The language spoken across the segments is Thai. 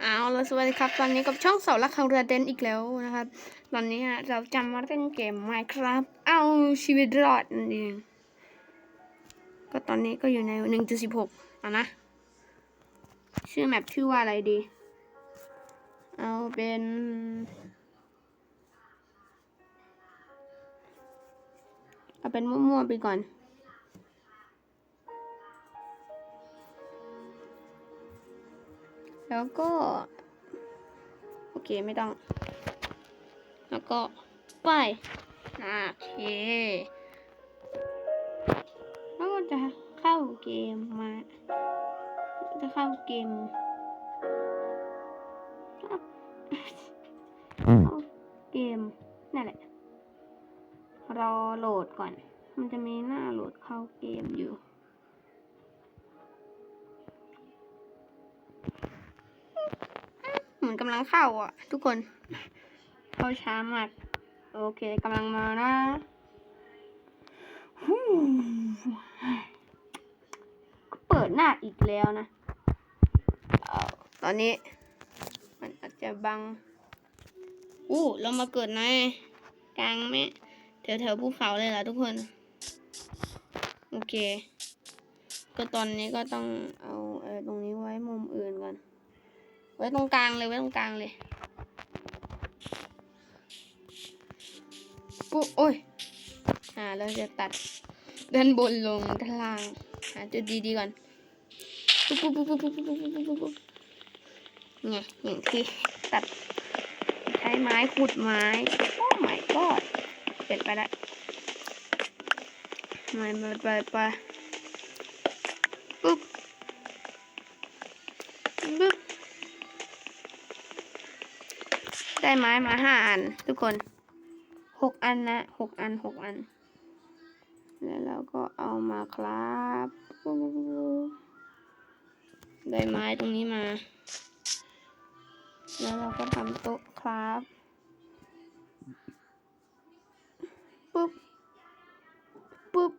เอาละสวัสดีครับ ตอนนี้กับช่องเสาลักของเรือเดนอีกแล้วนะครับ ตอนนี้เราจำมาเล่นเกม Minecraft เอาชีวิตรอดนั่นเองก็ตอนนี้ก็อยู่ใน1.16อะนะ ชื่อแมปชื่อว่าอะไรดี เอาเป็น เอาเป็นมั่วๆไปก่อน แล้วก็ โอเคไม่ต้อง แล้วก็ไปอ่าโอเคแล้วก็จะเข้าเกมมา จะเข้าเกมเข้าเกมนั่นแหละรอโหลดก่อน มันจะมีหน้าโหลดเข้าเกมอยู่ มือนกำลังเข้าอะ ทุกคน เข้าช้ามาก โอเคกำลังมานะฮู้ก็เปิดหน้าอีกแล้วนะ ตอนนี้ มันอาจจะบัง อู้เรามาเกิดในกลางแม่แถวแถวๆภูเขาเลยเหรอทุกคน โอเค ก็ตอนนี้ก็ต้องเอาเออตรงนี้ไว้มุมอื่นก่อน ไว้ตรงกลางเลยไว้ตรงกลางเลยปุ๊บโอ้ยอ่าเราจะตัดด้านบนลงด้านล่างหาจุดดีๆก่อนปุ๊บปุ๊บปุ๊บปุ๊บปุ๊บปุ๊บปุ๊บปุ๊บปุ๊บไงอย่างที่ตัดใช้ไม้ขุดไม้โอ้ my god เป็นไปได้ไม่ไปไปไป ได้ไม้มาห้าอัน ทุกคนหกอันนะหกอันหกอัน แล้วเราก็เอามาครับได้ไม้ตรงนี้มา แล้วเราก็ทำโต๊ะครับปุ๊บปุ๊บ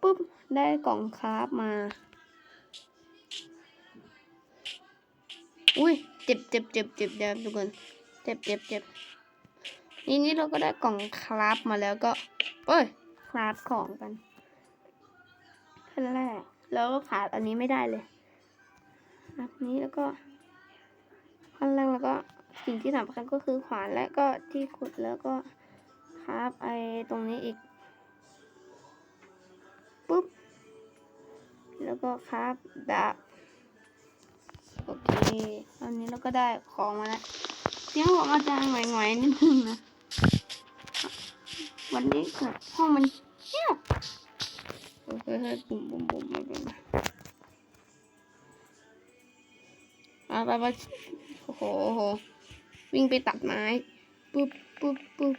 ปุ๊บได้กล่องคราฟมา อุ้ย เจ็บเจ็บเจ็บเจ็บเดี๋ยวทุกคนเจ็บเจ็บเจ็บนี่นี่เราก็ได้กล่องคราฟมาแล้วก็เอ้ยคราฟของกันขั้นแรกแล้วก็ขาดอันนี้ไม่ได้เลยอันนี้แล้วก็ขั้นแรกแล้วก็สิ่งที่สำคัญก็คือขวานและก็ที่ขุดแล้วก็คราฟไอตรงนี้อีกปุ๊บแล้วก็คราฟดาบ ตอนนี้เราก็ได้ของมาแล้วเสียงของอาจารย์หน่อยๆนิดนึงนะ วันนี้เกิดห้องมันเงียบเฮ้ยเฮ้ยบุ่มบุ่มบุ่มไม่เป็นไรเอาไปไปโอ้โหโอ้โหวิ่งไปตัดไม้ ปุ๊บปุ๊บปุ๊บ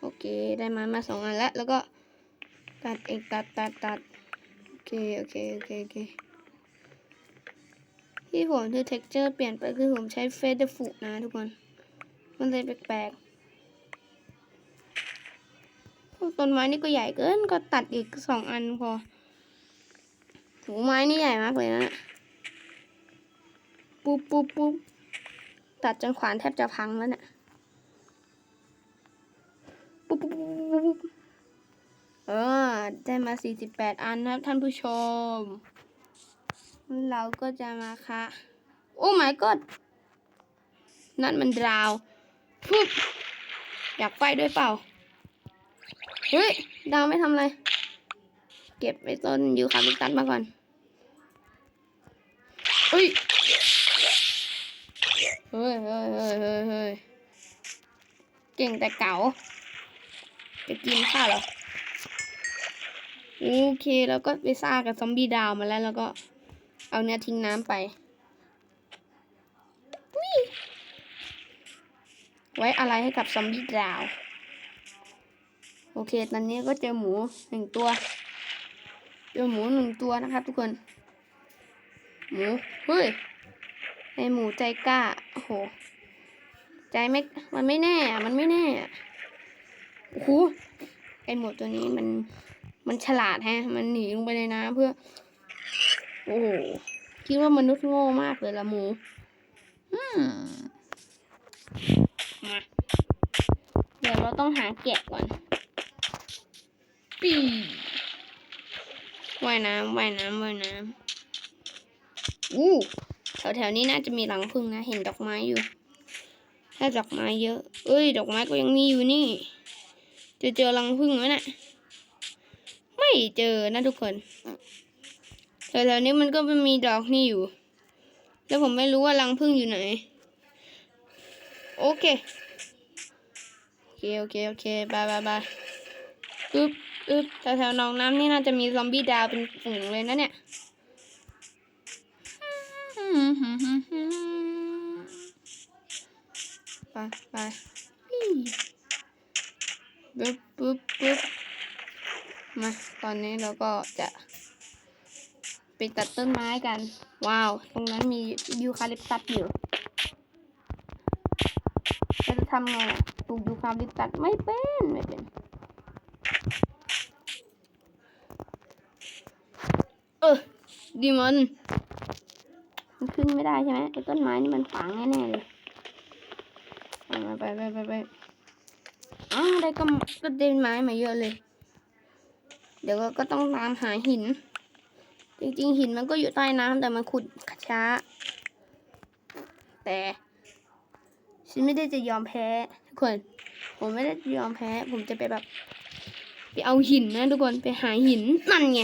โอเค ได้ไม้มาสองอันแล้ว แล้วก็ตัดเองตัดตัดตัดโอเค โอเค โอเคโอเค ที่ผมคือ texture เปลี่ยนไปคือผมใช้เฟเดฟุนะทุกคน มันเลยแปลกๆพวกต้นไม้นี่ก็ใหญ่เกินก็ตัดอีกสองอันพอหูไม้นี่ใหญ่มากเลยนะปุ๊บปุ๊บปุ๊บตัดจนขวานแทบจะพังแล้วเนี่ยปุ๊บปุ๊บปุ๊บปุ๊ปเออได้มาสี่สิบแปดอันนะครับท่านผู้ชม เราก็จะมาค่ะ โอ้ my god นั่นมันดาวปุ๊บอยากไปด้วยเปล่า เฮ้ย ดาวไม่ทำอะไร เก็บไปต้นยูคาลิปตัสมาก่อนเฮ้ยเฮ้ย เฮ้ยเฮ้ยเฮ้ยเฮ้ยเก่งแต่เก๋า จะกินข้าเหรอ โอเค แล้วก็ไปซ่ากับซอมบี้ดาวมาแล้วแล้วก็ เอาเนื้อทิ้งน้ำไป ไว้อะไรให้กับซอมบี้ดาว โอเค ตอนนี้ก็เจอหมูหนึ่งตัว เจอหมูหนึ่งตัวนะครับทุกคน หมู เฮ้ย ไอหมูใจกล้า โอ้โห ใจไม่ มันไม่แน่ มันไม่แน่โอ้โหไอหมูตัวนี้มัน มันฉลาดแฮะ มันหนีลงไปในน้ำเพื่อ โอ้โหคิดว่ามนุษย์โง่มากเลยละหมูอืมเดี๋ยวเราต้องหาแกะก่อนปีว่ายน้ำว่ายน้ำว่ายน้ำอู้แถวแถวๆนี้น่าจะมีหลังพึ่งนะ เห็นดอกไม้อยู่ถ้าดอกไม้เยอะ เอ้ย ดอกไม้ก็ยังมีอยู่นี่ จะเจอรังพึ่งไหมน่ะ ไม่เจอนะทุกคน แถวๆนี้มันก็ม่มีดอกนี่อยู่ แล้วผมไม่รู้ว่ารังพึ่งอยู่ไหน โอเค โอเค โอเค โอเคบายบายบายอึ๊บอึ๊บแถวๆหนองน้ำนี่น่าจะมีซอมบี้ดาวเป็นฝูงเลยนะเนี่ยไปไปปึ๊บปึ๊บปึ๊บมา ตอนนี้เราก็จะ ไปตัดต้นไม้กัน ว้าว ตรงนั้นมียูคาลิปตัสอยู่เราจะทำไงปลูกยูคาลิปตัสไม่เป็นไม่เป็นเออดีมัน มันขึ้นไม่ได้ใช่ไหมไอ้ต้นไม้นี่มันขวางแน่ๆเลยไปไปไปไปอ้าวได้ก็ก็ได้ไม้มาเยอะเลย เดี๋ยวก็ต้องตามหาหิน จริงๆหินมันก็อยู่ใต้น้ำแต่มันขุดช้า แต่ฉันไม่ได้จะยอมแพ้ทุกคน ผมไม่ได้ยอมแพ้ ผมจะไปแบบ ไปเอาหินนะทุกคนไปหาหินนั่นไง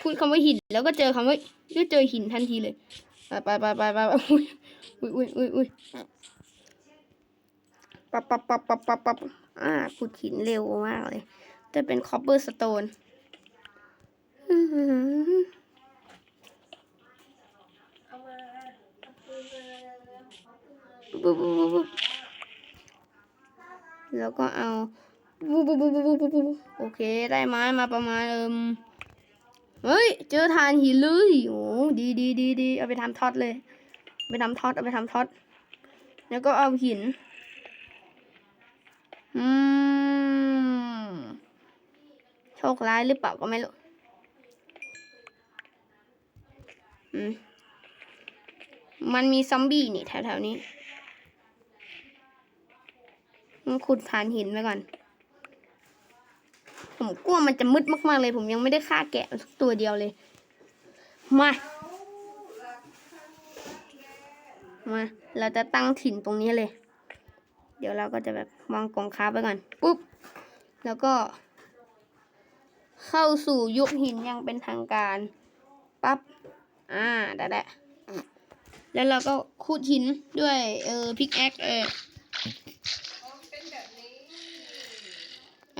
พูดคำว่าหินแล้วก็เจอคำว่าก็เจอหินทันทีเลยไปไปไปไปไปอุ้ยอุ้ยอุ้ยอุ้ยปับปับปับปับปับปับอ่าขุดหินเร็วมากเลย จะเป็นคอปเปอร์สโตนปุ๊ บุบบุบบุบแล้วก็เอาปุ๊บปุ๊บปุ๊บปุ๊บบุบโอเค ได้ไม้มาประมาณเอิมเฮ้ย เจอทานหินเลยโอ้ดีดีดีดีเอาไปทำท็อตเลย ไปทำท็อตเอาไปทำท็อตแล้วก็เอาหิน อืม โชคร้ายหรือเปล่าก็ไม่รู้ อืมมันมีซอมบี้นี่แถวๆนี้ มันขุดผ่านหินไปก่อน ผมกลัวมันจะมืดมากๆเลย ผมยังไม่ได้ฆ่าแกะสักตัวเดียวเลย มา มา เราจะตั้งถิ่นตรงนี้เลย เดี๋ยวเราก็จะแบบวางกล่องค้าไปก่อน ปุ๊บ แล้วก็ เข้าสู่ยุคหินยังเป็นทางการ ปั๊บ อ่า ได้แหละแล้วเราก็ขุดหินด้วย เออพิกแอคเอออะ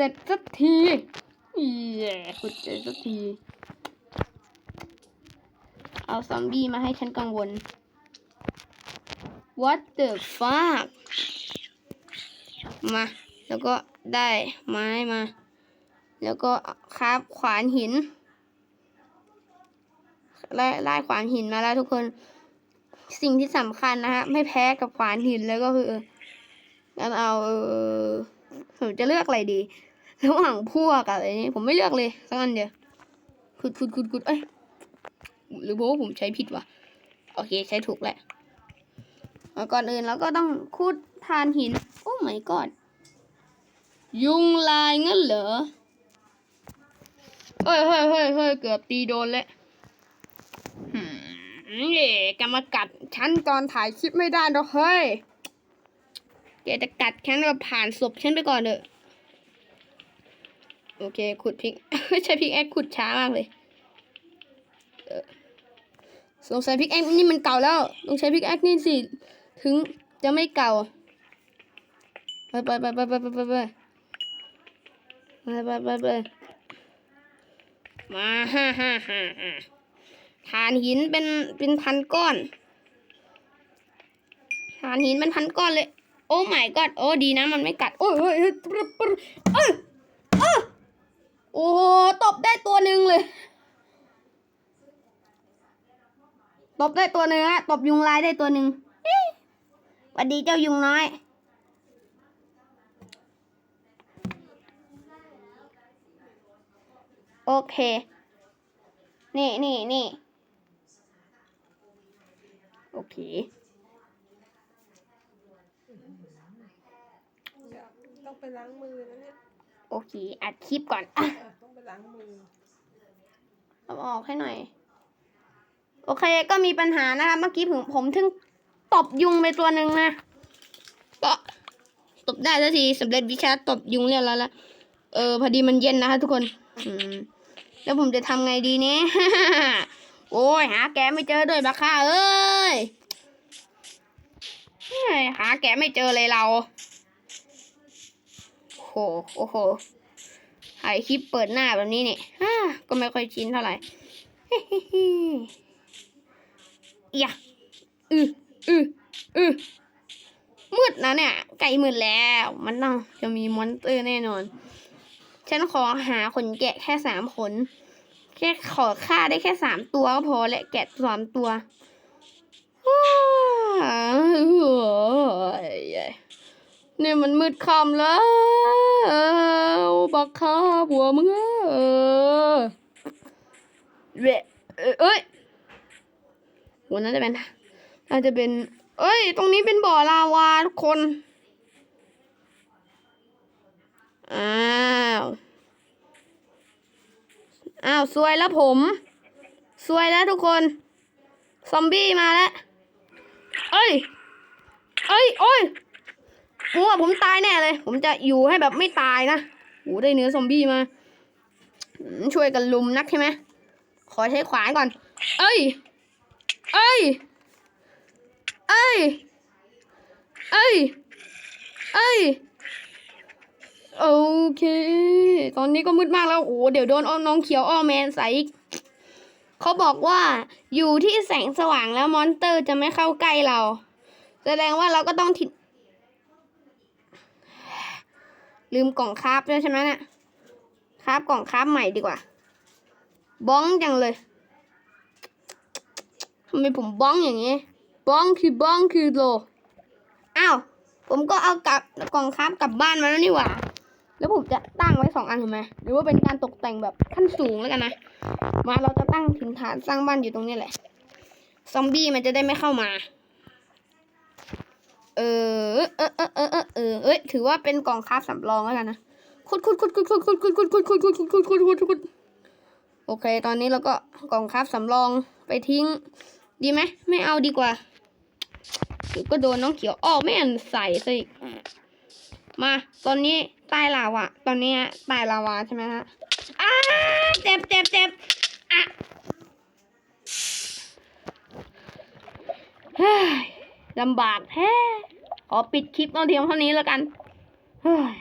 เสร็จสักทีเย้ขุดเสร็จสักที เอาซอมบี้มาให้ฉันกังวล What the fuck มา แล้วก็ได้ไม้มา แล้วก็คราบขวานหินไล่ไล่ขวานหินมาแล้วทุกคน สิ่งที่สำคัญนะฮะ ไม่แพ้กับขวานหินเลยก็คืองั้นเอาเออผมจะเลือกอะไรดี ระหว่างพวกกับอะไรนี้ผมไม่เลือกเลยสักอันเดียวขุดขุดขุดขุดเอ้ยหรือว่าผมใช้ผิดวะโอเคใช้ถูกแหละก่อนอื่นเราก็ต้องขุดทานหิน โอ้ my god ยุงลายงั้นเหรอเฮ้ยเฮ้ยเฮ้ยเฮ้ยเกือบตีโดนแล้วหืมเย่แกมากัดฉันตอนถ่ายคลิปไม่ได้หรอกเฮ้ยแกจะกัดฉันก็ผ่านศพฉันไปก่อนเถอะ โอเค ขุดพิกไม่ใช่พิกแอคขุดช้ามากเลยสงสัยพิกแอคนี่มันเก่าแล้วต้องใช้พิกแอคนี่สิ ถึงจะไม่เก่าไปไปไปไปไปไปไปไปไปไปไปไปมาฮ่าฮ่าฮ่าฮ่าฐานหินเป็นเป็นพันก้อนฐานหินเป็นพันก้อนเลย โอ้ my god โอ้ดีนะมันไม่กัด โอ้ยเฮ้ยเฮ้ย อ้โหตบได้ตัวหนึ่งเลย ตบได้ตัวหนึ่งฮะตบยุงลายได้ตัวหนึ่งเอ๊ะหวัสดีเจ้ายุงน้อย โอเค นี่นี่นี่โอเคเดี๋ยวต้องไปล้างมือนะเนี่ย โอเค อัดคลิปก่อนอะเออต้องไป ล้างมือเอาออกให้หน่อย โอเคก็มีปัญหานะคะเมื่อกี้ผมผมถึงตบยุงไปตัวหนึ่งนะก็ตบได้สักทีสำเร็จวิชาตบยุงเรียบร้อยแล้วเออพอดีมันเย็นนะคะทุกคนอืแล้วผมจะทำไงดีเนี่ยโอ้ยหาแกไม่เจอด้วยบักค่าเอ้ยเฮ้ยหาแกไม่เจอเลยเราโอ้โหโอ้โห ถ่ายคลิปเปิดหน้าแบบนี้เนี่ยก็ไม่ค่อยชินเท่าไหร่เฮ้เฮ้อย่าอืออืออือมืดนะเนี่ย ไก่มืดแล้ว มันต้องจะมีมอนสเตอร์แน่นอน ฉันขอหาขนแกะแค่สามขน แค่ขอฆ่าได้แค่สามตัวก็พอแหละแกะสามตัวอ้าว เนี่ยมันมืดค่ำแล้วบักข้าบัวมึงเออเวะเอ้เอ้ยวันนั้นจะเป็นน่าจะเป็น เอ้ย ตรงนี้เป็นบ่อลาวาทุกคน อ้าว อ้าวซวยแล้วผมซวยแล้วทุกคน ซอมบี้มาแล้ว เอ้ย เอ้ย โอ้ย ผมว่าผมตายแน่เลย ผมจะอยู่ให้แบบไม่ตายนะโอ้ได้เนื้อซอมบี้มา ช่วยกันลุมนักใช่ไหม ขอใช้ขวานก่อน เอ้ย เอ้ย เอ้ย เอ้ย เอ้ย โอเค ตอนนี้ก็มืดมากแล้ว โอ้เดี๋ยวโดนอ้อน้องเขียวอ้อแมนใส่อีกเขาบอกว่าอยู่ที่แสงสว่างแล้วมอนเตอร์จะไม่เข้าใกล้เรา แสดงว่าเราก็ต้องทิ ลืมกล่องคราฟด้วยใช่ไหมเนี่ยคราฟกล่องคราฟใหม่ดีกว่า บ้องจังเลยทำไมผมบ้องอย่างนี้ บ้องคือบ้องคือโลอ้าวผมก็เอากลับกล่องคราฟกลับบ้านมาแล้วนี่หว่า แล้วผมจะตั้งไว้สองอันถูกไหมหรือว่าเป็นการตกแต่งแบบขั้นสูงแล้วกันนะ มาเราจะตั้งถิ่นฐานสร้างบ้านอยู่ตรงนี้แหละ ซอมบี้มันจะได้ไม่เข้ามา เออเออเออเออเออเออเอ้ยถือว่าเป็นกล่องคราฟสำรองแล้วกันนะขุดขุดขุดขุดขุดขุดขุดขุดขุดขุดขุดขุดขุดขุดขุดขุดโอเค ตอนนี้เราก็กล่องคราฟสำรองไปทิ้ง ดีไหมไม่เอาดีกว่าเดี๋ยวก็โดนน้องเขียวอ้อไม่อันใส่ซะอีกมา ตอนนี้ใต้ลาวาตอนนี้ใต้ลาวาใช่ไหมฮะอ้าเจ็บเจ็บเจ็บอะเฮ้ย ลำบากแท้ขอปิดคลิปเอาเทียมเท่านี้แล้วกันเฮ้ย